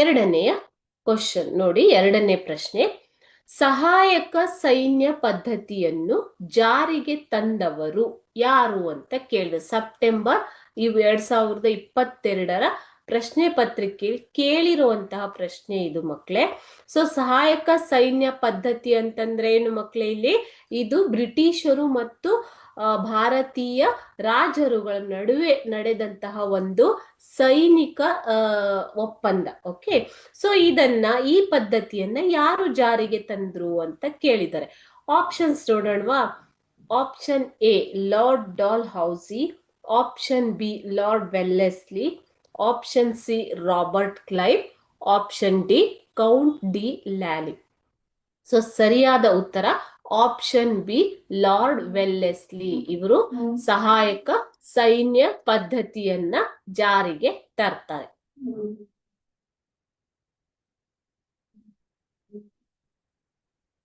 ಎರಡನೆಯ ಕ್ವಶನ್ ನೋಡಿ, ಎರಡನೇ ಪ್ರಶ್ನೆ. ಸಹಾಯಕ ಸೈನ್ಯ ಪದ್ಧತಿಯನ್ನು ಜಾರಿಗೆ ತಂದವರು ಯಾರು ಅಂತ ಕೇಳಿದ್ರು ಸೆಪ್ಟೆಂಬರ್ ಇವು ಎರಡ್ ಸಾವಿರದ ಇಪ್ಪತ್ತೆರಡರ ಪ್ರಶ್ನೆ ಪತ್ರಿಕೆ ಕೇಳಿರುವಂತಹ ಪ್ರಶ್ನೆ ಇದು ಮಕ್ಕಳೇ ಸೊ ಸಹಾಯಕ ಸೈನ್ಯ ಪದ್ಧತಿ ಅಂತಂದ್ರೆ ಏನು ಮಕ್ಕಳೇ ಇಲ್ಲಿ? ಇದು ಬ್ರಿಟಿಷರು ಮತ್ತು ಭಾರತೀಯ ರಾಜರುಗಳ ನಡುವೆ ನಡೆದಂತಹ ಒಂದು ಸೈನಿಕ ಒಪ್ಪಂದ. ಓಕೆ ಸೊ ಇದನ್ನ ಈ ಪದ್ಧತಿಯನ್ನ ಯಾರು ಜಾರಿಗೆ ತಂದ್ರು ಅಂತ ಕೇಳಿದ್ದಾರೆ. Options ನೋಡೋಣವಾ? Option A Lord Dalhousie option B Lord Wellesley option C Robert Clive option D Count de Lally so ಸರಿಯಾದ ಉತ್ತರ ಆಪ್ಷನ್ ಬಿ ಲಾರ್ಡ್ ವೆಲ್ಲೆಸ್ಲಿ ಇವರು ಸಹಾಯಕ ಸೈನ್ಯ ಪದ್ಧತಿಯನ್ನ ಜಾರಿಗೆ ತರ್ತಾರೆ.